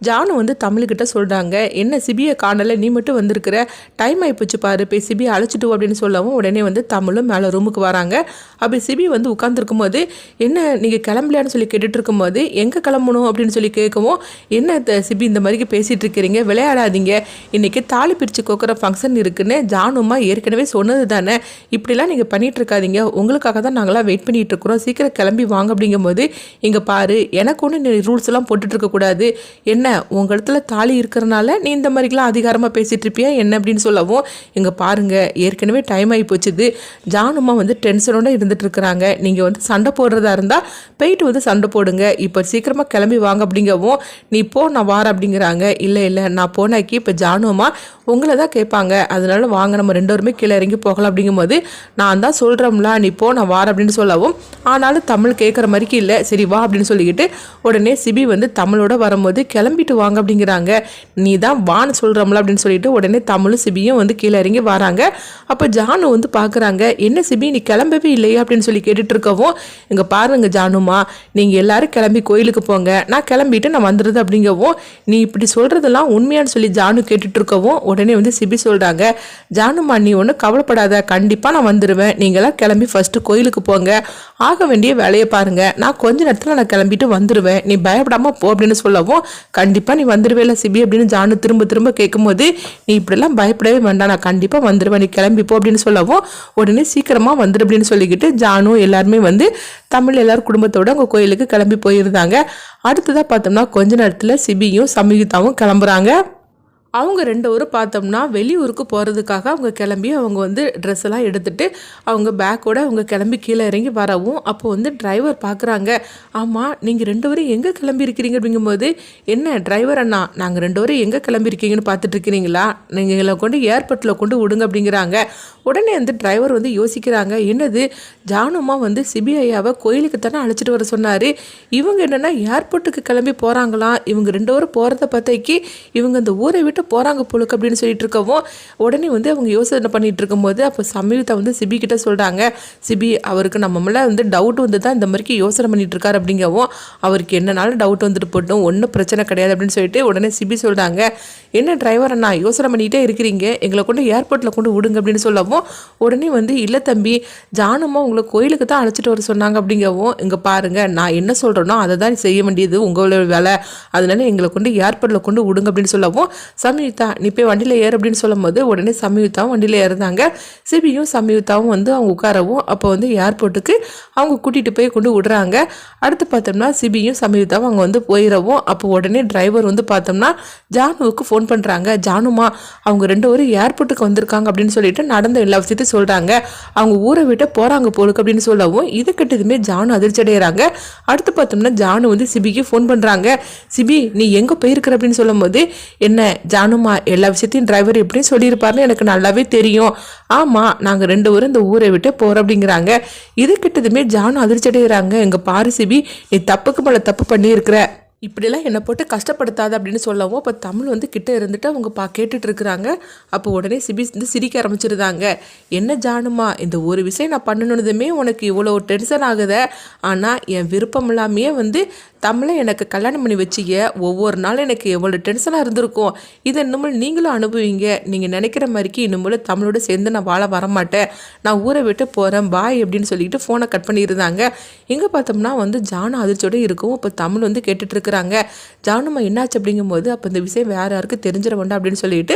ஜானு வந்து தமிழ்கிட்ட சொல்கிறாங்க என்ன சிபியை காணலை நீ மட்டும் வந்திருக்கிற? டைம் ஆகிப்போச்சு பாரு போய் சிபியை அழைச்சிட்டு அப்படின்னு சொல்லவும் உடனே வந்து தமிழும் மேலே ரூமுக்கு வராங்க. அப்படி சிபி வந்து உட்காந்துருக்கும் போது என்ன நீங்கள் கிளம்பலையான்னு சொல்லி கேட்டுட்டு இருக்கும்போது எங்கே கிளம்பணும்? அப்படின்னு சொல்லி கேட்கவும் என்ன த- சிபி இந்த மாதிரி பேசிகிட்டு இருக்கிறீங்க விளையாடாதீங்க. இன்றைக்கி தாலி பிரித்து கோக்குற ஃபங்க்ஷன் இருக்குன்னு ஜானுமா ஏற்கனவே சொன்னது தானே? இப்படிலாம் நீங்கள் பண்ணிகிட்ருக்காதீங்க உங்களுக்காக தான் நாங்களாம் வெயிட் பண்ணிகிட்டு இருக்கிறோம் சீக்கிரம் கிளம்பி வாங்க. அப்படிங்கும்போது இங்கே பாரு எனக்கு ஒன்று நீ ரூல்ஸ் எல்லாம் என்ன உங்கள் இடத்துல தாலி இருக்கிறனால நீ இந்த மாதிரிலாம் அதிகாரமாக பேசிகிட்டு இருப்பியா? என்ன அப்படின்னு சொல்லவும் இங்கே பாருங்கள் ஏற்கனவே டைம் ஆகி போச்சுது. ஜானுமா வந்து டென்ஷனோட இருந்துட்டு இருக்கிறாங்க. நீங்கள் வந்து சண்டை போடுறதா இருந்தால் போயிட்டு வந்து சண்டை போடுங்க. இப்போ சீக்கிரமாக கிளம்பி வாங்க அப்படிங்கவும் நீ போ நான் வார அப்படிங்கிறாங்க. இல்லை இல்லை நான் போனாக்கி இப்போ ஜானுமா உங்களை தான் கேட்பாங்க. அதனால வாங்க நம்ம ரெண்டு பேருமே கீழே இறங்கி போகலாம் அப்படிங்கும்போது நான் தான் சொல்கிறோம்ல நீ போ நான் வார அப்படின்னு சொல்லவும் ஆனாலும் தமிழ் கேட்குற மாதிரிக்கு இல்லை. சரி வா அப்படின்னு சொல்லிக்கிட்டு உடனே சிபி வந்து தமிழோட வரும்போது கிளம்பிட்டு வாங்க அப்படிங்கிறாங்க. நீ தான் வான்னு சொல்கிறோம்ல அப்படின்னு சொல்லிட்டு உடனே தமிழும் சிபியும் வந்து கீழே இறங்கி வராங்க. அப்போ ஜானு வந்து பார்க்குறாங்க என்ன சிபி நீ கிளம்பவே இல்லையா? அப்படின்னு சொல்லி கேட்டுட்டு இருக்கவும் இங்கே பாருங்க ஜானுமா நீங்கள் எல்லாரும் கிளம்பி கோயிலுக்கு போங்க. நான் கிளம்பிட்டு நான் வந்துடுது அப்படிங்கவும் நீ இப்படி சொல்கிறதெல்லாம் உண்மையான்னு சொல்லி ஜானு கேட்டுட்டு இருக்கவும் உடனே வந்து சிபி சொல்கிறாங்க ஜானுமா நீ ஒன்றும் கவலைப்படாத. கண்டிப்பாக நான் வந்துடுவேன் நீங்களாம் கிளம்பி ஃபஸ்ட்டு கோயிலுக்கு போங்க. ஆக வேண்டிய வேலையை பாருங்க. நான் கொஞ்ச நேரத்தில் நான் கிளம்பிட்டு வந்துடுவேன் நீ பயப்படாம போ அப்படின்னு சொல்லவும் கண்டிப்பாக நீ வந்துடுவேல சிபி அப்படின்னு ஜானு திரும்ப திரும்ப கேட்கும்போது நீ இப்படிலாம் பயப்படவே வேண்டாம். நான் கண்டிப்பாக வந்துடுவேன் நீ கிளம்பி போ அப்படின்னு சொல்லவும் உடனே சீக்கிரமாக வந்துடு அப்படின்னு சொல்லிக்கிட்டு ஜானு எல்லாருமே வந்து தமிழ் எல்லாரும் குடும்பத்தோடு அவங்க கோயிலுக்கு கிளம்பி போயிருந்தாங்க. அடுத்ததாக பார்த்தோம்னா கொஞ்ச நேரத்தில் சிபியும் சமீகிதாவும் கிளம்புறாங்க. அவங்க ரெண்டு பேரும் பார்த்தோம்னா வெளியூருக்கு போகிறதுக்காக அவங்க கிளம்பி அவங்க வந்து ட்ரெஸ் எல்லாம் எடுத்துட்டு அவங்க பேக்கோட அவங்க கிளம்பி கீழே இறங்கி வரவும் அப்போ வந்து டிரைவர் பார்க்குறாங்க ஆமாம் நீங்கள் ரெண்டு பேரும் எங்கே கிளம்பி இருக்கிறீங்க அப்படிங்கும்போது என்ன டிரைவர் அண்ணா நாங்கள் ரெண்டு பேரும் எங்கே கிளம்பியிருக்கீங்கன்னு பார்த்துட்ருக்கிறீங்களா நீங்கள் எங்களை கொண்டு ஏர்போர்ட்டில் கொண்டு விடுங்க அப்படிங்கிறாங்க. உடனே அந்த டிரைவர் வந்து யோசிக்கிறாங்க என்னது? ஜானுமா வந்து சிபிஐயாவை கோயிலுக்கு தானே அழைச்சிட்டு வர சொன்னார். இவங்க என்னென்னா ஏர்போர்ட்டுக்கு கிளம்பி போகிறாங்களாம் இவங்க ரெண்டு பேரும் போகிறத பார்த்தைக்கு இவங்க இந்த ஊரை விட்டு போகிறாங்க போலுக்கு அப்படின்னு சொல்லிட்டு இருக்கவும் உடனே வந்து அவங்க யோசனை பண்ணிகிட்டு இருக்கும்போது அப்போ சமீபத்தை வந்து சிபி கிட்ட சொல்கிறாங்க சிபி அவருக்கு நம்ம மேலே வந்து டவுட் வந்து தான் இந்த மாதிரிக்கு யோசனை பண்ணிகிட்டு இருக்காரு அப்படிங்கவும் அவருக்கு என்னனாலும் டவுட் வந்துட்டு போட்டோம் ஒன்றும் பிரச்சனை கிடையாது அப்படின்னு சொல்லிட்டு உடனே சிபி சொல்கிறாங்க என்ன டிரைவர் அண்ணா யோசனை பண்ணிகிட்டே இருக்கிறீங்க எங்களை கொண்டு ஏர்போர்ட்டில் கொண்டு விடுங்க அப்படின்னு சொல்லவும் உடனே வந்து இல்லை தம்பி ஜானம்மா உங்களை கோயிலுக்கு தான் அழைச்சிட்டு வர சொன்னாங்க அப்படிங்கவும் இங்கே பாருங்கள் நான் என்ன சொல்கிறேனோ அதை தான் செய்ய வேண்டியது உங்களோட வேலை. அதனால எங்களை கொண்டு ஏர்போர்ட்டில் கொண்டு விடுங்க அப்படின்னு சொல்லவும் சமயுக்தா நீ போய் வண்டியில் ஏறு அப்படின்னு சொல்லும்போது உடனே சமயுக்தாவும் வண்டியில் ஏறுந்தாங்க சிபியும் சமயுக்தாவும் வந்து அவங்க உட்காரவும் அப்போ வந்து ஏர்போர்ட்டுக்கு அவங்க கூட்டிகிட்டு போய் கொண்டு விடுறாங்க. அடுத்து பார்த்தோம்னா சிபியும் சமயுக்தாவும் அவங்க வந்து போயிடவும் அப்போ உடனே டிரைவர் வந்து பார்த்தோம்னா ஜானுவுக்கு ஃபோன் பண்ணுறாங்க ஜானுமா அவங்க ரெண்டு பேரும் ஏர்போர்ட்டுக்கு வந்திருக்காங்க அப்படின்னு சொல்லிட்டு நடந்த எல்லா விஷயத்தையும் சொல்கிறாங்க அவங்க ஊரை விட்டு போகிறாங்க போலுக்கு அப்படின்னு சொல்லவும் இது கிட்டதுமே ஜானு அதிர்ச்சி அடைகிறாங்க அடுத்து பார்த்தோம்னா ஜானு வந்து சிபிக்கு ஃபோன் பண்ணுறாங்க சிபி நீ எங்கே போயிருக்கிற? அப்படின்னு சொல்லும்போது என்ன ஜானுமா எல்லா விஷயத்தையும் டிரைவர் எப்படின்னு சொல்லியிருப்பாருன்னு எனக்கு நல்லாவே தெரியும். ஆமாம் நாங்கள் ரெண்டு பேரும் இந்த ஊரை விட்டு போகிறோம் அப்படிங்கிறாங்க இது கிட்டதுமே ஜானு அதிர்ச்சி அடைகிறாங்க. எங்கள் பாரு சிபி நீ தப்புக்கு மேலே தப்பு பண்ணியிருக்கிற. இப்படிலாம் என்னை போட்டு கஷ்டப்படுத்தாத அப்படின்னு சொல்லவும் அப்போ தமிழ் வந்து கிட்டே இருந்துட்டு அவங்க பா கேட்டுட்டு இருக்கிறாங்க. அப்போ உடனே சிபி வந்து சிரிக்க ஆரம்பிச்சிருந்தாங்க. என்ன ஜானுமா இந்த ஒரு விஷயம் நான் பண்ணணுனதுமே உனக்கு இவ்வளோ டென்ஷன் ஆகுத. ஆனால் என் விருப்பம் இல்லாமையே வந்து தமிழை எனக்கு கல்யாணம் பண்ணி வச்சிக்க ஒவ்வொரு நாளும் எனக்கு எவ்வளோ டென்ஷனாக இருந்திருக்கும். இதை இன்னும் நீங்களும் அனுபவிங்க. நீங்கள் நினைக்கிற மாதிரிக்கு இன்னும் தமிழோட சேர்ந்து நான் வாழ வரமாட்டேன். நான் ஊரை விட்டு போகிறேன் பாய் அப்படின்னு சொல்லிட்டு ஃபோனை கட் பண்ணியிருந்தாங்க. எங்கே பார்த்தோம்னா வந்து ஜானு அதிர்ச்சியோட இருக்கும் இப்போ தமிழ் வந்து கேட்டுட்ருக்குறாங்க ஜானுமா என்னாச்சு அப்படிங்கும்போது அப்போ இந்த விஷயம் வேறு யாருக்கு தெரிஞ்சிட வேண்டாம் அப்படின்னு சொல்லிட்டு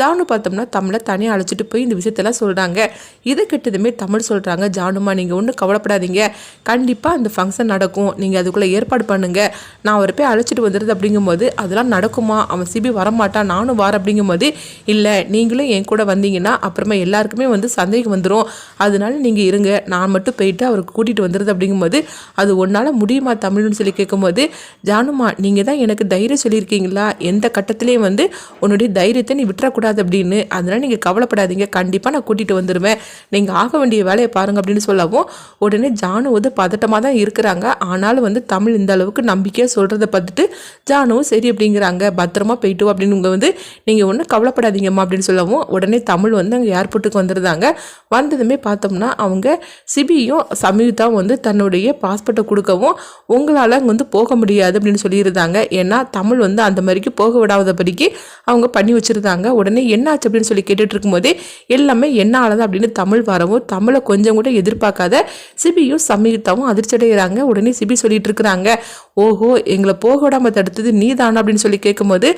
ஜானு பார்த்தோம்னா தமிழை தனியாக அழைச்சிட்டு போய் இந்த விஷயத்தெல்லாம் சொல்கிறாங்க இதை கெட்டதுமே தமிழ் சொல்கிறாங்க ஜானுமா நீங்கள் ஒன்றும் கவலைப்படாதீங்க. கண்டிப்பாக அந்த ஃபங்க்ஷன் நடக்கும். நீங்கள் அதுக்குள்ளே ஏற்பாடு பண்ண பண்ணுங்க. நான் அவரை போய் அழைச்சிட்டு வந்துடுது அப்படிங்கும்போது அதெல்லாம் நடக்குமா? அவன் சிபி வரமாட்டான் நானும் வார அப்படிங்கும்போது இல்லை நீங்களும் என் கூட வந்தீங்கன்னா அப்புறமா எல்லாருக்குமே வந்து சந்தேகம் வந்துடும் அதனால நீங்கள் இருங்க. நான் மட்டும் போயிட்டு அவருக்கு கூட்டிகிட்டு வந்துடுது அப்படிங்கும்போது அது ஒன்றால் முடியுமா தமிழ்னு சொல்லி கேட்கும்போது ஜானுமா நீங்கள் தான் எனக்கு தைரியம் சொல்லியிருக்கீங்களா? எந்த கட்டத்துலேயும் வந்து உன்னுடைய தைரியத்தை நீ விட்டுறக்கூடாது அப்படின்னு. அதனால் நீங்கள் கவலைப்படாதீங்க. கண்டிப்பாக நான் கூட்டிகிட்டு வந்துடுவேன் நீங்கள் ஆக வேண்டிய வேலையை பாருங்கள் அப்படின்னு சொல்லவும் உடனே ஜானு வந்து பதட்டமாக தான் இருக்கிறாங்க. ஆனாலும் வந்து தமிழ் இந்த அளவுக்கு நம்பிக்கையாக சொல்கிறத பார்த்துட்டு ஜானுவும் சரி அப்படிங்கிறாங்க பத்திரமா போயிட்டு அப்படின்னு உங்கள் வந்து நீங்கள் ஒன்றும் கவலைப்படாதீங்கம்மா அப்படின்னு சொல்லவும் உடனே தமிழ் வந்து அங்கே ஏர்போர்ட்டுக்கு வந்துருந்தாங்க. வந்ததுமே பார்த்தோம்னா அவங்க சிபியும் சமீதாவும் வந்து தன்னுடைய பாஸ்போர்ட்டை கொடுக்கவும் உங்களால் அங்கே வந்து போக முடியாது அப்படின்னு சொல்லியிருந்தாங்க. ஏன்னா தமிழ் வந்து அந்த மாதிரிக்கு போக விடாதபடிக்கு அவங்க பண்ணி வச்சுருந்தாங்க. உடனே என்னாச்சு? அப்படின்னு சொல்லி கேட்டுட்டு இருக்கும்போதே எல்லாமே என்ன ஆனது அப்படின்னு தமிழ் வரவும் தமிழை கொஞ்சம் கூட எதிர்பார்க்காத சிபியும் சமீதாவும் அதிர்ச்சி அடைகிறாங்க உடனே சிபி சொல்லிட்டு இருக்கிறாங்க ஓஹோ எங்களை போக விடாமல் தடுத்தது நீ தானா அப்படின்னு சொல்லி கேட்கும்போது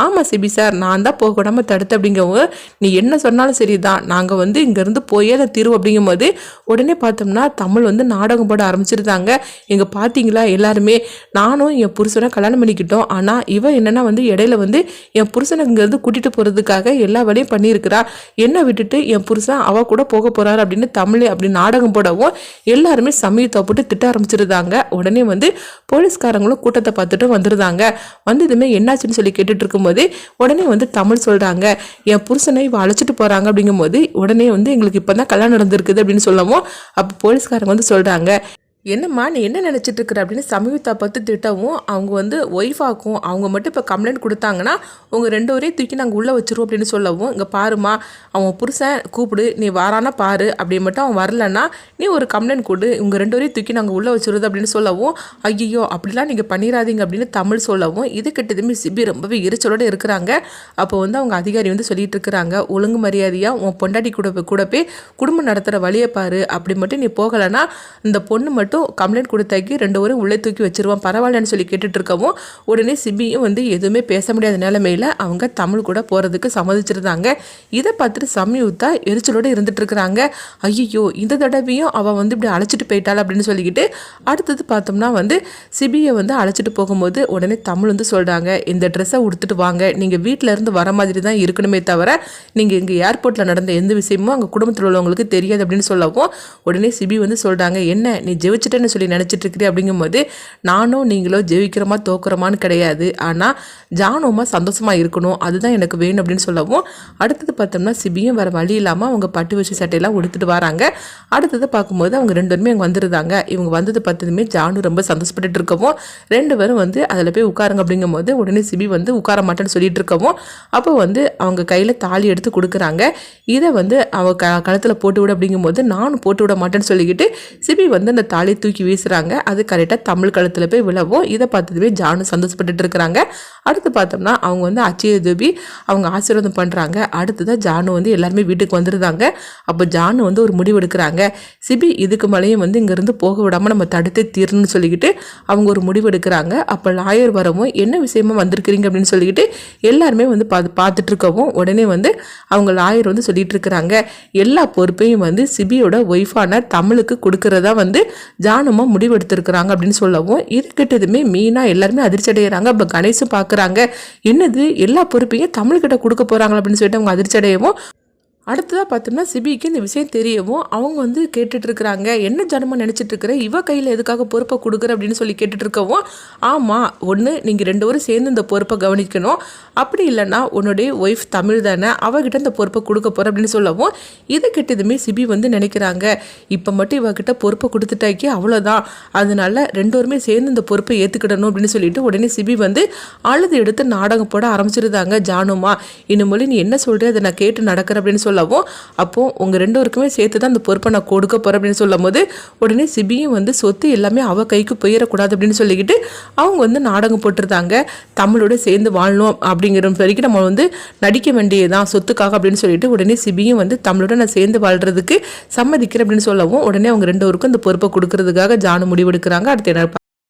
ஆமாம் சிபி சார் நான் தான் போக விடாமல் தடுத்து அப்படிங்கவங்க நீ என்ன சொன்னாலும் சரி தான் நாங்கள் வந்து இங்கேருந்து போயே அதை தீர்வு அப்படிங்கும்போது உடனே பார்த்தோம்னா தமிழ் வந்து நாடகம் போட ஆரம்பிச்சிருந்தாங்க. எங்கள் பார்த்தீங்களா எல்லாருமே? நானும் என் புருஷனை கல்யாணம் பண்ணிக்கிட்டோம். ஆனால் இவன் என்னென்னா வந்து இடையில வந்து என் புருஷனை இங்கேருந்து கூட்டிகிட்டு போகிறதுக்காக எல்லா வேலையும் பண்ணியிருக்கிறா. என்னை விட்டுட்டு என் புருஷன் அவள் கூட போக போகிறாரு அப்படின்னு தமிழ் அப்படி நாடகம் போடவும் எல்லாருமே சமயத்தை போட்டு திட்ட ஆரம்பிச்சிருந்தாங்க. உடனே வந்து போலீஸ்காரங்களும் கூட்டத்தை பார்த்துட்டு வந்துருந்தாங்க. வந்ததுமே என்னாச்சுன்னு சொல்லி கேட்டுட்டு இருக்கும்போது உடனே வந்து தமிழ் சொல்கிறாங்க என் புருஷனை இவ அழைச்சிட்டு போகிறாங்க அப்படிங்கும்போது உடனே வந்து எங்களுக்கு இப்போ தான் கல்யாணம் நடந்திருக்குது அப்படின்னு சொல்லவும் அப்போ போலீஸ்காரங்க வந்து சொல்கிறாங்க என்னம்மா நீ என்ன நினச்சிட்டு இருக்கிற அப்படின்னு சமீபத்தை பார்த்து திட்டவும் அவங்க வந்து ஒய்ஃபாக்கும் அவங்க மட்டும் இப்போ கம்ப்ளைண்ட் கொடுத்தாங்கன்னா உங்கள் ரெண்டு வரையும் தூக்கி நாங்கள் உள்ளே வச்சிருவோம் அப்படின்னு சொல்லவும் இங்கே பாருமா அவன் புருஷன் கூப்பிடு நீ வாரானா பாரு. அப்படி மட்டும் அவன் வரலன்னா நீ ஒரு கம்ப்ளைண்ட் கொடு உங்கள் ரெண்டு வரையும் தூக்கி நாங்கள் உள்ளே வச்சிருது அப்படின்னு சொல்லவும் ஐயோ அப்படிலாம் நீங்கள் பண்ணிடாதீங்க அப்படின்னு தமிழ் சொல்லவும் இது கிட்டதுமே சிபி ரொம்பவே எரிச்சலோடு இருக்கிறாங்க. அப்போ வந்து அவங்க அதிகாரி வந்து சொல்லிட்டு இருக்கிறாங்க ஒழுங்கு மரியாதையாக உன் பொண்டாட்டி கூட கூட போய் குடும்பம் நடத்துகிற வழியை பாரு. அப்படி மட்டும் நீ போகலைன்னா இந்த பொண்ணு மட்டும் மட்டும் கம்ப்ளைண்ட் கொடுத்தாக்கி ரெண்டு பேரும் உள்ளே தூக்கி வச்சிருவான் பரவாயில்லன்னு சொல்லி கேட்டுட்டு இருக்கவும் உடனே சிபியும் வந்து எதுவுமே பேச முடியாத நிலைமையில் அவங்க தமிழ் கூட போகிறதுக்கு சம்மதிச்சிருந்தாங்க. இதை பார்த்துட்டு சம்யுக்தா எரிச்சலோடு இருந்துட்டு இருக்கிறாங்க ஐயோ இந்த தடவையும் அவள் வந்து இப்படி அழைச்சிட்டு போயிட்டாள் அப்படின்னு சொல்லிக்கிட்டு அடுத்தது பார்த்தோம்னா வந்து சிபியை வந்து அழைச்சிட்டு போகும்போது உடனே தமிழ் வந்து சொல்கிறாங்க இந்த ட்ரெஸ்ஸை உடுத்துட்டு வாங்க. நீங்கள் வீட்டில் இருந்து வர மாதிரி தான் இருக்கணுமே தவிர நீங்கள் இங்கே ஏர்போர்ட்டில் நடந்த எந்த விஷயமும் அங்கே குடும்பத்தில் உள்ளவங்களுக்கு தெரியாது அப்படின்னு சொல்லவும் உடனே சிபி வந்து சொல்கிறாங்க என்ன நீ ஜெயிச்சிட்டேன்னு சொல்லி நினச்சிட்டு இருக்கிறேன் அப்படிங்கும்போது நானும் நீங்களும் ஜெயிக்கிறோமா தோக்குறோமான்னு கிடையாது. ஆனால் ஜானுமா சந்தோஷமாக இருக்கணும். அதுதான் எனக்கு வேணும் அப்படின்னு சொல்லவும் அடுத்தது பார்த்தோம்னா சிபியும் வேறு வழி இல்லாமல் அவங்க பட்டு வச்சு சட்டையெல்லாம் உடுத்துட்டு வராங்க. அடுத்தது பார்க்கும்போது அவங்க ரெண்டு பேருமே அங்கே வந்துருந்தாங்க. இவங்க வந்தது பார்த்ததுமே ஜானு ரொம்ப சந்தோஷப்பட்டுட்டு இருக்கவும் ரெண்டு பேரும் வந்து அதில் போய் உட்காருங்க அப்படிங்கும்போது உடனே சிபி வந்து உட்கார மாட்டேன்னு சொல்லிட்டு இருக்கவும் அப்போ வந்து அவங்க கையில் தாலி எடுத்து கொடுக்குறாங்க. இதை வந்து அவ க கழுத்தில் போட்டு விட அப்படிங்கும்போது நானும் போட்டு விட மாட்டேன்னு சொல்லிக்கிட்டு சிபி வந்து அந்த தாலி தாலியை தூக்கி வீசுறாங்க. அது கரெக்டாக தமிழ் கழுத்தில் போய் விழவும். இதை பார்த்ததுமே ஜானு சந்தோஷப்பட்டுட்டு இருக்கிறாங்க. அடுத்து பார்த்தோம்னா அவங்க வந்து அச்சய தூபி அவங்க ஆசீர்வாதம் பண்ணுறாங்க அடுத்ததான் ஜானு வந்து எல்லாருமே வீட்டுக்கு வந்துருந்தாங்க. அப்போ ஜானு வந்து ஒரு முடிவு எடுக்கிறாங்க. சிபி இதுக்கு மேலேயும் வந்து இங்கேருந்து போக விடாமல் நம்ம தடுத்து தீரணும்னு சொல்லிக்கிட்டு அவங்க ஒரு முடிவு எடுக்கிறாங்க. அப்போ லாயர் வரவும் என்ன விஷயமா வந்திருக்கிறீங்க? அப்படின்னு சொல்லிக்கிட்டு எல்லாருமே வந்து பார்த்து பார்த்துட்டு இருக்கவும் உடனே வந்து அவங்க லாயர் வந்து சொல்லிட்டு இருக்கிறாங்க. எல்லா பொறுப்பையும் வந்து சிபியோட ஒய்ஃபான தமிழுக்கு கொடுக்கறதா வந்து ஜானுமா முடிவெடுத்திருக்கிறாங்க அப்படின்னு சொல்லவும் இது கிட்டதுமே மீனா எல்லாருமே அதிர்ச்சி அடைகிறாங்க அப்போ கணேசும் பார்க்குறாங்க என்னது எல்லா பொறுப்பையும் தமிழ்கிட்ட கொடுக்க போகிறாங்க அப்படின்னு சொல்லிட்டு அவங்க அதிர்ச்சி அடையவும் அடுத்ததாக பார்த்தோம்னா சிபிக்கு இந்த விஷயம் தெரியவும் அவங்க வந்து கேட்டுட்ருக்குறாங்க என்ன ஜனமாக நினச்சிட்டு இவ கையில் எதுக்காக பொறுப்பை கொடுக்குற அப்படின்னு சொல்லி கேட்டுட்ருக்கவும் ஆமாம் ஒன்று நீங்கள் ரெண்டு பேரும் சேர்ந்து இந்த பொறுப்பை கவனிக்கணும். அப்படி இல்லைன்னா உன்னுடைய ஒய்ஃப் தமிழ் தானே அவகிட்ட இந்த பொறுப்பை கொடுக்க போகிற அப்படின்னு சொல்லவும் இது கிட்டதுமே சிபி வந்து நினைக்கிறாங்க. இப்போ மட்டும் இவகிட்ட பொறுப்பை கொடுத்துட்டாக்கி அவ்வளோதான் அதனால ரெண்டோருமே சேர்ந்து இந்த பொறுப்பை ஏற்றுக்கிடணும் அப்படின்னு சொல்லிட்டு உடனே சிபி வந்து அழுது எடுத்து நாடகம் போட ஆரம்பிச்சிருந்தாங்க ஜானுமா. இனிமொழி நீ என்ன சொல்கிற அதை நான் கேட்டு நடக்கிறேன் அப்படின்னு சொல்லவும் அப்போது உங்கள் ரெண்டோருக்குமே சேர்த்து தான் அந்த பொறுப்பை நான் கொடுக்க போகிறேன் அப்படின்னு சொல்லும் போது உடனே சிபியும் வந்து சொத்து எல்லாமே அவள் கைக்கு போயிடக்கூடாது அப்படின்னு சொல்லிக்கிட்டு அவங்க வந்து நாடகம் போட்டிருந்தாங்க. தமிழோட சேர்ந்து வாழணும் அப்படிங்கிற வரைக்கும் நம்ம வந்து நடிக்க வேண்டியதுதான் சொத்துக்காக அப்படின்னு சொல்லிட்டு உடனே சிபியும் வந்து தமிழோட நான் சேர்ந்து வாழ்கிறதுக்கு சம்மதிக்கிறேன் அப்படின்னு சொல்லவும் உடனே அவங்க ரெண்டு அந்த பொறுப்பை கொடுக்கறதுக்காக ஜானு முடிவெடுக்கிறாங்க. அடுத்து என்ன